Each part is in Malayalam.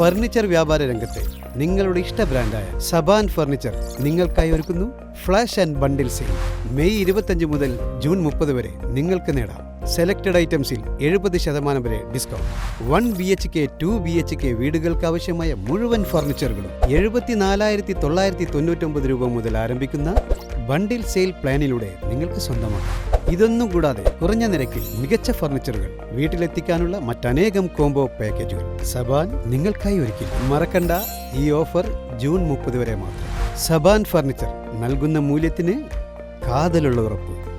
ഫർണിച്ചർ വ്യാപാര രംഗത്തെ നിങ്ങളുടെ ഇഷ്ട ബ്രാൻഡായ സബാൻ ഫർണിച്ചർ നിങ്ങൾക്കായി ഒരുക്കുന്നു flash and bundle sale. May ഇരുപത്തഞ്ച് മുതൽ ജൂൺ മുപ്പത് വരെ നിങ്ങൾക്ക് നേടാം. സെലക്റ്റഡ് ഐറ്റംസിൽ എഴുപത് ശതമാനം വരെ discount. One B H K two B H K വീടുകൾക്ക് ആവശ്യമായ മുഴുവൻ ഫർണിച്ചറുകളും എഴുപത്തിനാലായിരത്തി തൊള്ളായിരത്തി തൊണ്ണൂറ്റൊമ്പത് രൂപ മുതൽ ആരംഭിക്കുന്ന ബണ്ടിൽ സെയിൽ പ്ലാനിലൂടെ നിങ്ങൾക്ക് സ്വന്തമാക്കാം. ഇതൊന്നും കൂടാതെ കുറഞ്ഞ നിരക്കിൽ മികച്ച ഫർണിച്ചറുകൾ വീട്ടിലെത്തിക്കാനുള്ള മറ്റനേകം കോംബോ പാക്കേജുകൾ. സബാൻ നിങ്ങൾക്കായി ഒരുക്കി. മറക്കണ്ട ഈ ഓഫർ ജൂൺ മുപ്പത് വരെ മാത്രം. സബാൻ ഫർണിച്ചർ നൽകുന്ന മൂല്യത്തിന് കാതലുള്ള ഉറപ്പ്.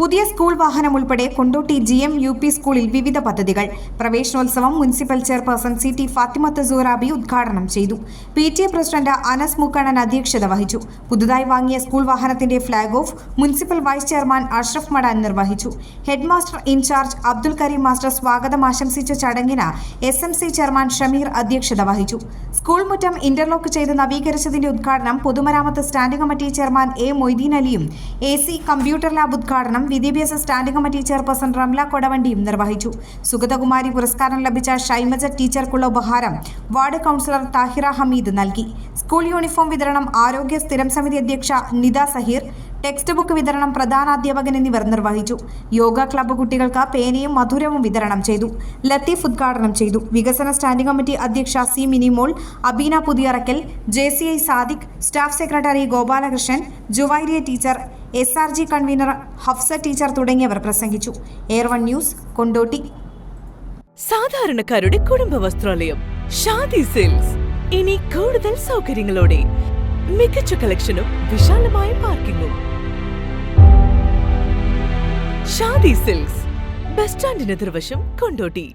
പുതിയ സ്കൂൾ വാഹനം ഉൾപ്പെടെ Kondotty G M U P സ്കൂളിൽ വിവിധ പദ്ധതികൾ. പ്രവേശനോത്സവം municipal chairperson C T Fathimath Surabi ഉദ്ഘാടനം ചെയ്തു. P T A president Anas Mukkannan അധ്യക്ഷത വഹിച്ചു. പുതുതായി വാങ്ങിയ സ്കൂൾ വാഹനത്തിന്റെ flag off municipal vice chairman Ashraf Madan നിർവഹിച്ചു. Head master incharge Abdul Kareem master സ്വാഗതം ആശംസിച്ച ചടങ്ങിന് S M C chairman Shameer അധ്യക്ഷത വഹിച്ചു. സ്കൂൾ മുറ്റം ഇന്റർലോക്ക് ചെയ്ത് നവീകരിച്ചതിന്റെ ഉദ്ഘാടനം പൊതുമരാമത്ത് standing committee chairman A Moideen അലിയും എ സി കമ്പ്യൂട്ടർ ലാബ് ഉദ്ഘാടനം വിദ്യാഭ്യാസ സ്റ്റാൻഡിംഗ് കമ്മിറ്റി ചെയർപേഴ്സൺ റംല കൊടവണ്ടിയും നിർവഹിച്ചു. സുഗതകുമാരി പുരസ്കാരം ലഭിച്ച ഷൈമജ ടീച്ചർക്കുള്ള ഉപഹാരം വാർഡ് കൗൺസിലർ താഹിറ ഹമീദ് നൽകി. സ്കൂൾ യൂണിഫോം വിതരണം ആരോഗ്യ സ്ഥിരം സമിതി അധ്യക്ഷ നിത സഹീർ ടെക്സ്റ്റ് ബുക്ക് വിതരണം പ്രധാനാധ്യാപകൻ എന്നിവർ നിർവഹിച്ചു. യോഗ ക്ലബ്ബ് കുട്ടികൾക്ക് പേനയും മധുരവും വിതരണം ചെയ്തു. ലത്തീഫ് ഉദ്ഘാടനം ചെയ്തു. വികസന സ്റ്റാൻഡിംഗ് കമ്മിറ്റി അധ്യക്ഷ C Minimol Abeena Puthiyarakkal J C I Sadiq staff secretary Gopalakrishnan Juvairiya teacher S R G convener Hafsa teacher തുടങ്ങിയവർ പ്രസംഗിച്ചു. Air one news Kondotty. സാധാരണക്കാരുടെ കുടുംബ വസ്ത്രാലയം ഷാദി സെയിൽസ് ഇനി കൂടുതൽ സൗകര്യങ്ങളോടെ മികച്ച കളക്ഷനും വിശാലമായ പാർക്കിങ്ങും. ഷാദി സിൽക്സ് ബസ് സ്റ്റാൻഡിന് എതിർവശം കൊണ്ടോട്ടി.